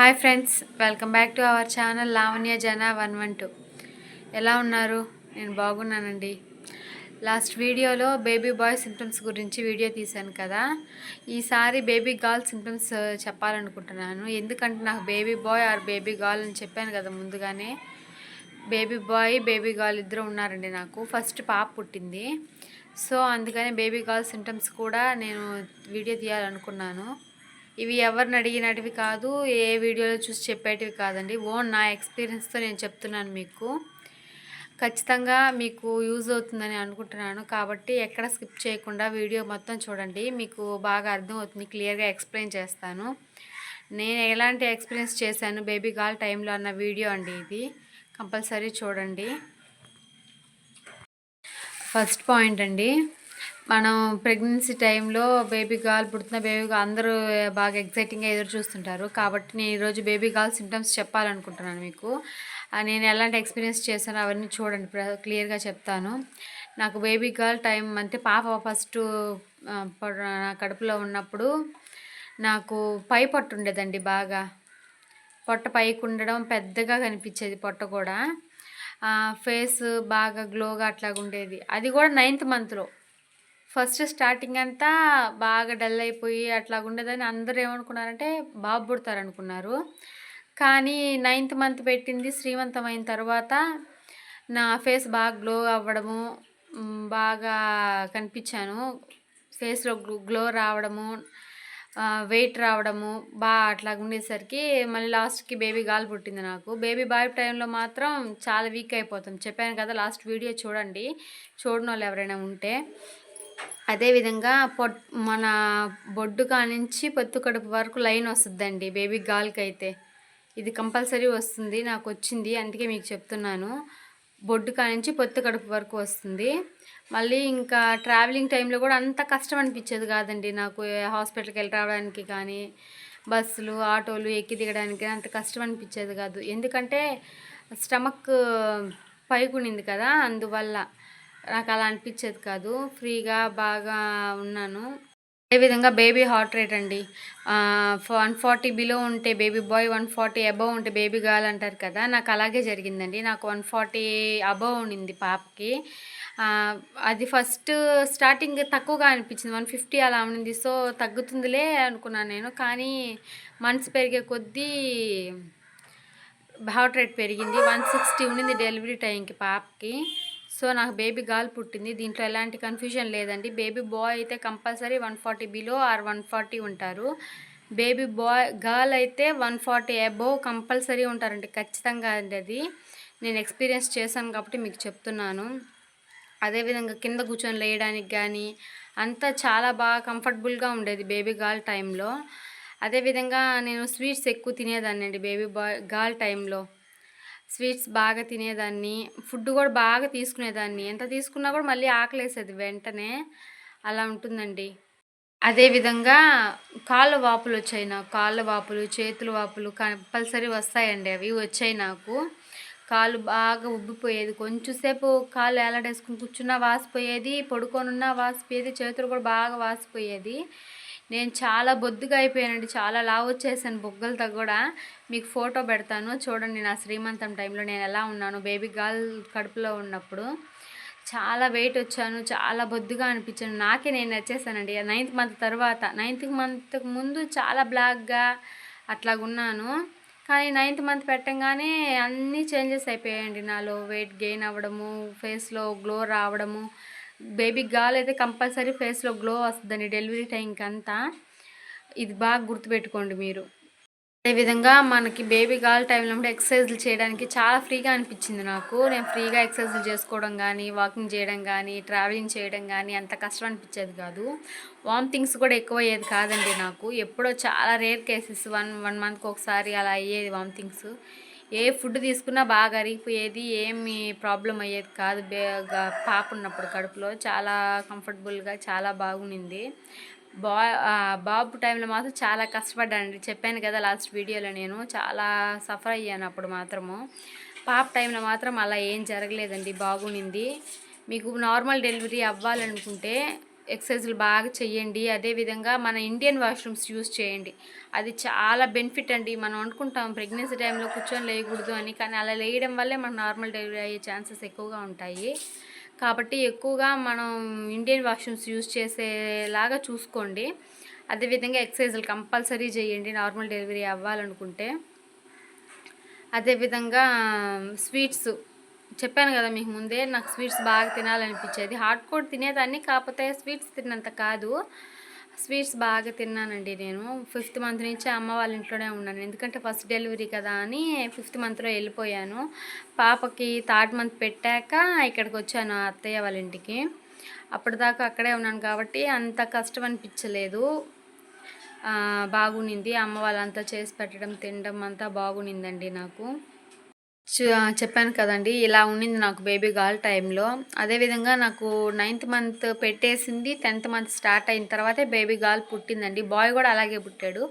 Hi friends welcome back to our channel Lavanya Jana one one two. ఎలా ఉన్నారు? నేను బాగున్నానండి. లాస్ట్ వీడియోలో బేబీ బాయ్ సింటమ్స్ గురించి వీడియో తీశాను కదా. ఈసారి బేబీ గర్ల్ సింటమ్స్ చెప్పాలనుకుంటున్నాను. ఎందుకంటే నాకు baby boy or baby girl అని చెప్పాను కదా ముందుగానే. బేబీ బాయ్ బేబీ గర్ల్ ఇద్దరు ఉన్నారండి నాకు. ఫస్ట్ పాప పుట్టింది. సో అందుకని బేబీ గర్ల్ సింటమ్స్ కూడా నేను వీడియో తీయాలనుకున్నాను. ఇవి ఎవరిని అడిగినటివి కాదు ఏ వీడియోలో చూసి చెప్పేటివి కాదండి. ఓన్ నా ఎక్స్పీరియన్స్తో నేను చెప్తున్నాను మీకు. ఖచ్చితంగా మీకు యూజ్ అవుతుందని అనుకుంటున్నాను. కాబట్టి ఎక్కడ స్కిప్ చేయకుండా వీడియో మొత్తం చూడండి. మీకు బాగా అర్థమవుతుంది క్లియర్గా ఎక్స్ప్లెయిన్ చేస్తాను. నేను ఎలాంటి ఎక్స్పీరియన్స్ చేశాను బేబీ గాల్ టైంలో అన్న వీడియో అండి ఇది. కంపల్సరీ చూడండి. ఫస్ట్ పాయింట్ అండి. మనం ప్రెగ్నెన్సీ టైంలో బేబీ గాల్ పుడుతున్న బేబీ అందరూ బాగా ఎగ్జైటింగ్గా ఎదురు చూస్తుంటారు. కాబట్టి నేను ఈరోజు బేబీ గాల్ సిమ్టమ్స్ చెప్పాలనుకుంటున్నాను మీకు. నేను ఎలాంటి ఎక్స్పీరియన్స్ చేశానో అవన్నీ చూడండి. క్లియర్గా చెప్తాను. నాకు బేబీ గాల్ టైం అంటే పాప ఫస్ట్ పొడ- నా కడుపులో ఉన్నప్పుడు నాకు పై పొట్టు ఉండేదండి బాగా. పొట్ట పైకి ఉండడం పెద్దగా కనిపించేది పొట్ట కూడా. ఫేస్ బాగా గ్లోగా అట్లాగా ఉండేది. అది కూడా నైన్త్ మంత్లో ఫస్ట్ స్టార్టింగ్ అంతా బాగా డల్ అయిపోయి అట్లా ఉండేదని అందరూ ఏమనుకున్నారంటే బాబు పుడతారు అనుకున్నారు కానీ నైన్త్ మంత్ పెట్టింది శ్రీమంతం అయిన తర్వాత నా ఫేస్ బాగా గ్లో అవ్వడము బాగా కనిపించాను. ఫేస్లో గ్లో రావడము వెయిట్ రావడము బాగా అట్లా ఉండేసరికి మళ్ళీ లాస్ట్కి బేబీ గాలి పుట్టింది నాకు. బేబీ బాయ్ టైంలో మాత్రం చాలా వీక్ అయిపోతాం. చెప్పాను కదా లాస్ట్ వీడియో చూడండి చూడని వాళ్ళు ఎవరైనా ఉంటే. అదేవిధంగా పొట్ మన బొడ్డు కానించి పొత్తు కడుపు వరకు లైన్ వస్తుందండి బేబీ గాల్కి అయితే ఇది కంపల్సరీ వస్తుంది నాకు వచ్చింది అందుకే మీకు చెప్తున్నాను. బొడ్డు కానించి పొత్తు కడుపు వరకు వస్తుంది. మళ్ళీ ఇంకా ట్రావెలింగ్ టైంలో కూడా అంత కష్టం అనిపించేది కాదండి నాకు హాస్పిటల్కి వెళ్ళి రావడానికి కానీ బస్సులు ఆటోలు ఎక్కి దిగడానికి అంత కష్టం అనిపించేది కాదు. ఎందుకంటే స్టమక్ పైకి కదా అందువల్ల. నాకు అలా అనిపించేది కాదు. ఫ్రీగా బాగా ఉన్నాను. అదేవిధంగా బేబీ హార్ట్ రేట్ అండి. వన్ ఫార్టీ బిలో ఉంటే baby boy one forty above ఉంటే బేబీ గర్ల్ అంటారు కదా నాకు అలాగే జరిగిందండి. నాకు వన్ ఫార్టీ అబవ్ ఉండింది పాపకి. అది ఫస్ట్ స్టార్టింగ్ తక్కువగా అనిపించింది. వన్ ఫిఫ్టీ అలా ఉండింది. సో తగ్గుతుందిలే అనుకున్నాను నేను. కానీ మంత్స్ పెరిగే కొద్దీ హార్ట్ రేట్ పెరిగింది. వన్ సిక్స్టీ ఉండింది డెలివరీ టైంకి పాపకి. సో నాకు బేబీ గాల్ పుట్టింది. దీంట్లో ఎలాంటి కన్ఫ్యూజన్ లేదండి. బేబీ బాయ్ అయితే compulsory one forty below or one forty ఉంటారు. బేబీ బాయ్ గర్ల్ అయితే వన్ ఫార్టీ అబోవ్ కంపల్సరీ ఉంటారండి. ఖచ్చితంగా అండి అది. నేను ఎక్స్పీరియన్స్ చేశాను కాబట్టి మీకు చెప్తున్నాను. అదేవిధంగా కింద కూర్చొని లేయడానికి కానీ అంతా చాలా బాగా కంఫర్టబుల్గా ఉండేది బేబీ గాల్ టైంలో అదేవిధంగా నేను స్వీట్స్ ఎక్కువ తినేదాన్ని అండి బేబీ బాయ్ గాల్ టైంలో స్వీట్స్ బాగా తినేదాన్ని ఫుడ్ కూడా బాగా తీసుకునేదాన్ని. ఎంత తీసుకున్నా కూడా మళ్ళీ ఆకలేసేది వెంటనే. అలా ఉంటుందండి. అదేవిధంగా కాళ్ళ వాపులు వచ్చాయి నాకు. కాళ్ళ వాపులు చేతుల వాపులు కంపల్సరీ వస్తాయండి అవి. వచ్చాయి నాకు. కాళ్ళు బాగా ఉబ్బిపోయేది. కొంచెంసేపు కాళ్ళు ఎలాడేసుకుని కూర్చున్నా వాసిపోయేది పడుకొనున్నా వాసిపోయేది చేతులు కూడా బాగా వాసిపోయేది. నేను చాలా బొద్దుగా అయిపోయానండి. చాలా లావు వచ్చేసాను బొగ్గలతో కూడా. మీకు ఫోటో పెడతాను. చూడండి నా శ్రీమంతం టైంలో నేను ఎలా ఉన్నాను. బేబీ గర్ల్ కడుపులో ఉన్నప్పుడు చాలా వెయిట్ వచ్చాను. చాలా బొద్దుగా అనిపించాను. నాకే నేను నచ్చేసానండి. నైన్త్ మంత్ తర్వాత నైన్త్ మంత్కి ముందు చాలా బ్లాక్గా అట్లాగున్నాను. కానీ నైన్త్ మంత్ పెట్టంగానే అన్నీ చేంజెస్ అయిపోయాయండి. నాలో వెయిట్ గెయిన్ అవ్వడము ఫేస్లో గ్లో రావడము. బేబీ గాల్ అయితే కంపల్సరీ ఫేస్లో గ్లో వస్తుందండి డెలివరీ టైంకి అంతా ఇది బాగా గుర్తుపెట్టుకోండి మీరు. అదేవిధంగా మనకి బేబీ గాల్ టైంలో కూడా ఎక్సర్సైజ్లు చేయడానికి చాలా ఫ్రీగా అనిపించింది నాకు. నేను ఫ్రీగా ఎక్సర్సైజ్లు చేసుకోవడం కానీ వాకింగ్ చేయడం కానీ ట్రావెలింగ్ చేయడం కానీ అంత కష్టం అనిపించేది కాదు. వామిటింగ్స్ కూడా ఎక్కువ అయ్యేది కాదండి నాకు. ఎప్పుడో చాలా రేర్ కేసెస్ వన్ వన్ మంత్కి ఒకసారి అలా అయ్యేది వామిటింగ్స్ ఏ ఫుడ్ తీసుకున్నా బాగా అరిగిపోయేది ఏమి ప్రాబ్లం అయ్యేది కాదు. పాప ఉన్నప్పుడు కడుపులో చాలా కంఫర్టబుల్గా చాలా బాగుండింది. బా బాబు టైంలో మాత్రం చాలా కష్టపడ్డానండి చెప్పాను కదా లాస్ట్ వీడియోలో నేను చాలా సఫర్ అయ్యాను అప్పుడు మాత్రము. పాప టైంలో మాత్రం అలా ఏం జరగలేదండి బాగుండింది. మీకు నార్మల్ డెలివరీ అవ్వాలనుకుంటే ఎక్సర్సైజ్లు బాగా చేయండి అదేవిధంగా మన ఇండియన్ వాష్రూమ్స్ యూస్ చేయండి. అది చాలా బెనిఫిట్ అండి. మనం అనుకుంటాం ప్రెగ్నెన్సీ టైంలో కూర్చొని లేయకూడదు అని కానీ అలా లేయడం వల్లే మనకు నార్మల్ డెలివరీ అయ్యే ఛాన్సెస్ ఎక్కువగా ఉంటాయి. కాబట్టి ఎక్కువగా మనం ఇండియన్ వాష్రూమ్స్ యూస్ చేసేలాగా చూసుకోండి. అదేవిధంగా ఎక్సర్సైజులు కంపల్సరీ చేయండి. నార్మల్ డెలివరీ అవ్వాలనుకుంటే. అదేవిధంగా స్వీట్స్ చెప్పాను కదా మీకు ముందే నాకు స్వీట్స్ బాగా తినాలనిపించేది. హాట్ కూడా తినేదాన్ని కాకపోతే స్వీట్స్ తిన్నంత కాదు. స్వీట్స్ బాగా తిన్నానండి నేను. ఫిఫ్త్ మంత్ నుంచి అమ్మ వాళ్ళ ఇంట్లోనే ఉన్నాను. ఎందుకంటే ఫస్ట్ డెలివరీ కదా అని ఫిఫ్త్ మంత్లో వెళ్ళిపోయాను. పాపకి థర్డ్ మంత్ పెట్టాక ఇక్కడికి వచ్చాను అత్తయ్య వాళ్ళ ఇంటికి. అప్పటిదాకా అక్కడే ఉన్నాను కాబట్టి అంత కష్టం అనిపించలేదు. బాగునింది అమ్మ వాళ్ళంతా చేసి పెట్టడం తినడం అంతా బాగునిందండి నాకు. చెప్పాను కదండి ఇలా ఉండింది నాకు బేబీ గాల్ టైంలో అదేవిధంగా నాకు నైన్త్ మంత్ పెట్టేసింది టెన్త్ మంత్ స్టార్ట్ అయిన తర్వాతే బేబీ గాల్ పుట్టిందండి. బాయ్ కూడా అలాగే పుట్టాడు.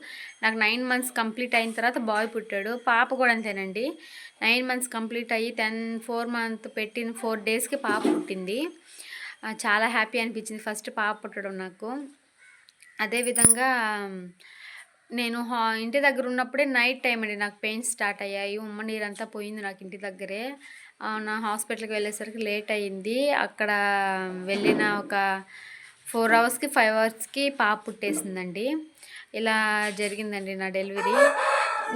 నాకు నైన్ మంత్స్ కంప్లీట్ అయిన తర్వాత బాయ్ పుట్టాడు. పాప కూడా అంతేనండి. నైన్ మంత్స్ కంప్లీట్ అయ్యి టెన్ ఫోర్ మంత్ పెట్టిన ఫోర్ డేస్కి పాప పుట్టింది. చాలా హ్యాపీ అనిపించింది. ఫస్ట్ పాప పుట్టడం నాకు. అదేవిధంగా నేను హా ఇంటి దగ్గర ఉన్నప్పుడే నైట్ టైం అండి. నాకు పెయిన్స్ స్టార్ట్ అయ్యాయి. ఉమ్మ నీరంతా పోయింది నాకు ఇంటి దగ్గరే. నా హాస్పిటల్కి వెళ్ళేసరికి లేట్ అయ్యింది. అక్కడ వెళ్ళిన ఒక ఫోర్ అవర్స్కి ఫైవ్ అవర్స్కి పాప పుట్టేసిందండి. ఇలా జరిగిందండి నా డెలివరీ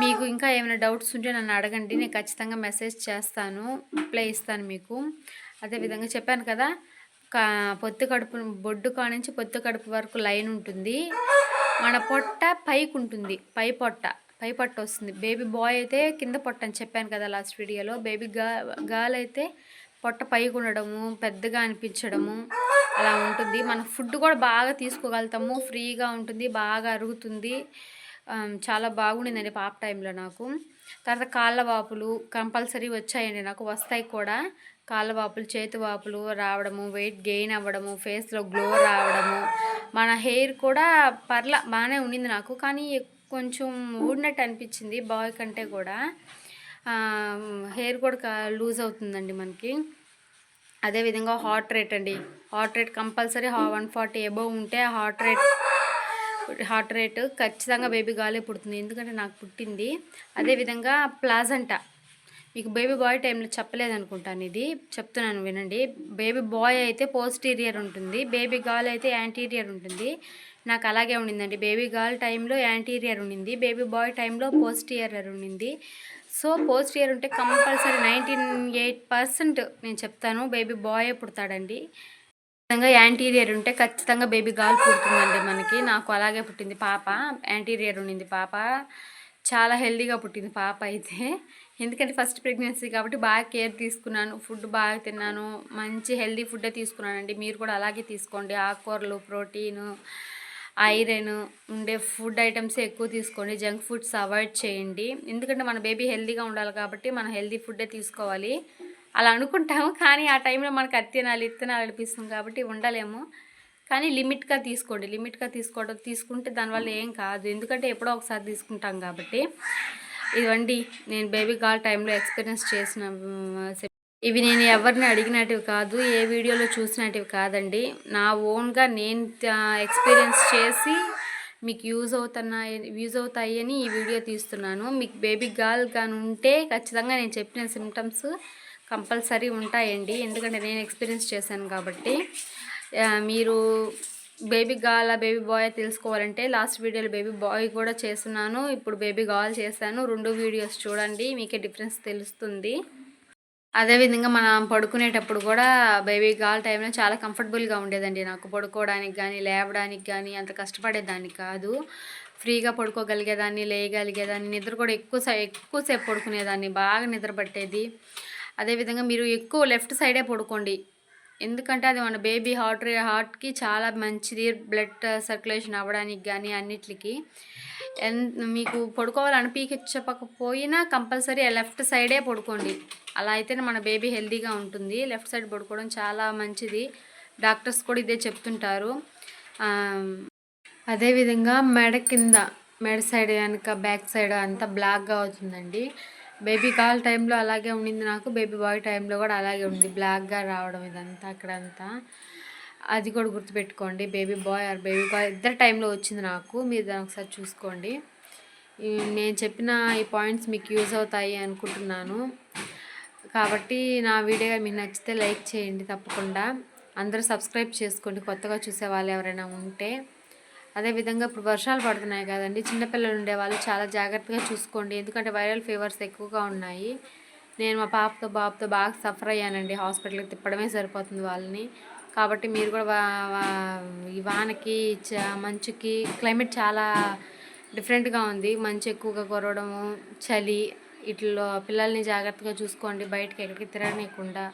మీకు ఇంకా ఏమైనా డౌట్స్ ఉంటే నన్ను అడగండి. నేను ఖచ్చితంగా మెసేజ్ చేస్తాను. రిప్లై ఇస్తాను మీకు. అదేవిధంగా చెప్పాను కదా పొత్తు కడుపు బొడ్డు కానించి పొత్తు కడుపు వరకు లైన్ ఉంటుంది. మన పొట్ట పైకి ఉంటుంది పై పొట్ట. పై పొట్ట వస్తుంది. బేబీ బాయ్ అయితే కింద పొట్ట అని చెప్పాను కదా లాస్ట్ వీడియోలో. బేబీ గా గాల్ అయితే పొట్ట పైకి ఉండడము పెద్దగా అనిపించడము అలా ఉంటుంది. మన ఫుడ్ కూడా బాగా తీసుకోగలుగుతాము. ఫ్రీగా ఉంటుంది. బాగా అరుగుతుంది. చాలా బాగుండిందండి పాప టైంలో నాకు. తర్వాత కాళ్ళ వాపులు కంపల్సరీ వచ్చాయండి నాకు. వస్తాయి కూడా. కాళ్ళ వాపులు చేతి వాపులు రావడము వెయిట్ గెయిన్ అవ్వడము ఫేస్లో గ్లో రావడము. మన హెయిర్ కూడా పర్ల బాగానే ఉండింది నాకు. కానీ కొంచెం ఊడినట్టు అనిపించింది బాయ్ కంటే కూడా. హెయిర్ కూడా లూజ్ అవుతుందండి మనకి. అదేవిధంగా హార్ట్ రేట్ అండి. Heart rate compulsory one forty above ఉంటే హార్ట్ రేట్ హార్ట్ రేట్ ఖచ్చితంగా బేబీ గాలే పుడుతుంది. ఎందుకంటే నాకు పుట్టింది. అదేవిధంగా ప్లాజంటా మీకు బేబీ బాయ్ టైంలో చెప్పలేదు అనుకుంటాను ఇది. చెప్తున్నాను వినండి. బేబీ బాయ్ అయితే పోస్టీరియర్ ఉంటుంది. బేబీ గాల్ అయితే యాంటీరియర్ ఉంటుంది. నాకు అలాగే ఉండిందండి. బేబీ గర్ల్ టైంలో యాంటీరియర్ ఉండింది. బేబీ బాయ్ టైంలో పోస్టీరియర్ ఉండింది. సో పోస్టీరియర్ ఉంటే కంపల్సరీ నైంటీన్ ఎయిట్ పర్సెంట్ నేను చెప్తాను. బేబీ బాయ్ పుడతాడండి. ఖచ్చితంగా యాంటీరియర్ ఉంటే ఖచ్చితంగా బేబీ గాల్ పుడుతుందండి మనకి. నాకు అలాగే పుట్టింది పాప. యాంటీరియర్ ఉండింది పాప. చాలా హెల్దీగా పుట్టింది పాప అయితే. ఎందుకంటే ఫస్ట్ ప్రెగ్నెన్సీ కాబట్టి బాగా కేర్ తీసుకున్నాను ఫుడ్ బాగా తిన్నాను మంచి హెల్దీ ఫుడ్డే తీసుకున్నానండి. మీరు కూడా అలాగే తీసుకోండి. ఆకుకూరలు ప్రోటీను ఐరన్ ఉండే ఫుడ్ ఐటమ్స్ ఎక్కువ తీసుకోండి. జంక్ ఫుడ్స్ అవాయిడ్ చేయండి. ఎందుకంటే మన బేబీ హెల్దీగా ఉండాలి కాబట్టి మనం హెల్దీ ఫుడ్డే తీసుకోవాలి. అలా అనుకుంటాము. కానీ ఆ టైంలో మనకు అది ఇత్తనాలు అనిపిస్తుంది కాబట్టి ఉండలేము. కానీ లిమిట్గా తీసుకోండి. లిమిట్గా తీసుకోవడం తీసుకుంటే దానివల్ల ఏం కాదు. ఎందుకంటే ఎప్పుడో ఒకసారి తీసుకుంటాం కాబట్టి. ఇవండి నేను బేబీ గాల్ టైంలో ఎక్స్పీరియన్స్ చేసిన ఇవి నేను ఎవరిని అడిగినటివి కాదు ఏ వీడియోలో చూసినటివి కాదండి. నా ఓన్గా నేను ఎక్స్పీరియన్స్ చేసి మీకు యూజ్ అవుతున్నా యూజ్ అవుతాయని ఈ వీడియో తీస్తున్నాను. మీకు బేబీ గాల్ కానీ ఉంటే ఖచ్చితంగా నేను చెప్పిన సిమ్టమ్స్ కంపల్సరీ ఉంటాయండి. ఎందుకంటే నేను ఎక్స్పీరియన్స్ చేశాను కాబట్టి. మీరు బేబీ గాల్ బేబీ బాయ్ తెలుసుకోవాలంటే లాస్ట్ వీడియోలో బేబీ బాయ్ కూడా చేస్తున్నాను. ఇప్పుడు బేబీ గాల్ చేశాను. రెండు వీడియోస్ చూడండి మీకే డిఫరెన్స్ తెలుస్తుంది. అదేవిధంగా మనం పడుకునేటప్పుడు కూడా బేబీ గాల్ టైంలో చాలా కంఫర్టబుల్గా ఉండేదండి. నాకు పడుకోవడానికి కానీ లేవడానికి కానీ అంత కష్టపడేదాన్ని కాదు. ఫ్రీగా పడుకోగలిగేదాన్ని లేయగలిగేదాన్ని నిద్ర కూడా ఎక్కువ ఎక్కువసేపు పడుకునేదాన్ని బాగా నిద్ర పట్టేది. అదేవిధంగా మీరు ఎక్కువ లెఫ్ట్ సైడే పడుకోండి. ఎందుకంటే అది మన బేబీ హార్ట్ హార్ట్కి చాలా మంచిది. బ్లడ్ సర్క్యులేషన్ అవ్వడానికి కానీ అన్నిటికి మీకు చెప్పకపోయినా కంపల్సరీ లెఫ్ట్ సైడే పడుకోండి. అలా అయితేనే మన బేబీ హెల్తీగా ఉంటుంది. లెఫ్ట్ సైడ్ పడుకోవడం చాలా మంచిది. డాక్టర్స్ కూడా ఇదే చెప్తుంటారు. అదేవిధంగా మెడ కింద మెడ సైడ్ కనుక బ్యాక్ సైడ్ అంతా బ్లాక్గా అవుతుందండి. బేబీ కాల్ టైంలో అలాగే ఉండింది నాకు. బేబీ బాయ్ టైంలో కూడా అలాగే ఉంది బ్లాక్గా రావడం ఇదంతా అక్కడంతా. అది కూడా గుర్తుపెట్టుకోండి. Baby boy or baby boy ఇద్దరు టైంలో వచ్చింది నాకు. మీరు దాని ఒకసారి చూసుకోండి. నేను చెప్పిన ఈ పాయింట్స్ మీకు యూజ్ అవుతాయి అనుకుంటున్నాను. కాబట్టి నా వీడియో మీకు నచ్చితే లైక్ చేయండి తప్పకుండా. అందరూ సబ్స్క్రైబ్ చేసుకోండి. కొత్తగా చూసే వాళ్ళు ఎవరైనా ఉంటే. అదేవిధంగా ఇప్పుడు వర్షాలు పడుతున్నాయి కదండి. చిన్నపిల్లలు ఉండే వాళ్ళు చాలా జాగ్రత్తగా చూసుకోండి. ఎందుకంటే వైరల్ ఫీవర్స్ ఎక్కువగా ఉన్నాయి. నేను మా పాపతో బాబుతో బాగా సఫర్ అయ్యానండి. హాస్పిటల్కి తిప్పడమే సరిపోతుంది వాళ్ళని. కాబట్టి మీరు కూడా ఈ వానకి చ- మంచుకి క్లైమేట్ చాలా డిఫరెంట్గా ఉంది. మంచు ఎక్కువగా కొరవడము చలి ఇట్లో పిల్లల్ని జాగ్రత్తగా చూసుకోండి. బయటకి ఎక్కడికి తిరగనీయకుండా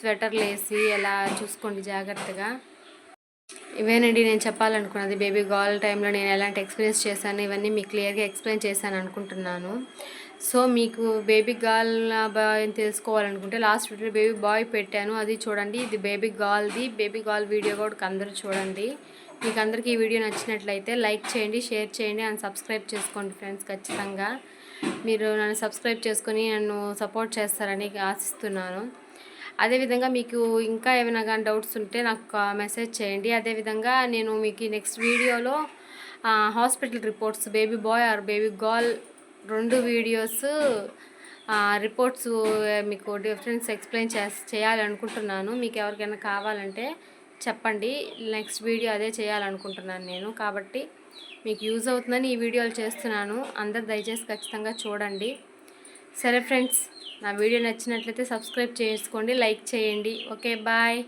స్వెటర్లు వేసి ఎలా చూసుకోండి జాగ్రత్తగా. ఇవేనండి నేను చెప్పాలనుకున్నది బేబీ గర్ల్ టైంలో నేను ఎలాంటి ఎక్స్పీరియన్స్ చేశాను ఇవన్నీ మీకు క్లియర్గా ఎక్స్ప్లెయిన్ చేశాను అనుకుంటున్నాను. సో మీకు బేబీ గర్ల్ బాయ్ అని తెలుసుకోవాలనుకుంటే లాస్ట్ వీడియో బేబీ బాయ్ పెట్టాను. అది చూడండి ఇది బేబీ గర్ల్ది. బేబీ గర్ల్ వీడియో కూడా అందరూ చూడండి. మీకు అందరికీ ఈ వీడియో నచ్చినట్లయితే లైక్ చేయండి షేర్ చేయండి అండ్ సబ్స్క్రైబ్ చేసుకోండి ఫ్రెండ్స్ ఖచ్చితంగా. మీరు నన్ను సబ్స్క్రైబ్ చేసుకొని నన్ను సపోర్ట్ చేస్తారని ఆశిస్తున్నాను. అదేవిధంగా మీకు ఇంకా ఏమైనా కానీ డౌట్స్ ఉంటే నాకు మెసేజ్ చేయండి. అదేవిధంగా నేను మీకు నెక్స్ట్ వీడియోలో hospital reports baby boy or baby girl రెండు వీడియోస్ రిపోర్ట్స్ మీకు డిఫరెన్స్ ఎక్స్ప్లెయిన్ చే చేయాలనుకుంటున్నాను. మీకు ఎవరికైనా కావాలంటే చెప్పండి. నెక్స్ట్ వీడియో అదే చేయాలనుకుంటున్నాను నేను. కాబట్టి మీకు యూజ్ అవుతుందని ఈ వీడియోలు చేస్తున్నాను. అందరు దయచేసి ఖచ్చితంగా చూడండి. సరే ఫ్రెండ్స్ నా వీడియో నచ్చినట్లయితే సబ్స్క్రైబ్ చేసుకోండి లైక్ చేయండి. Okay bye.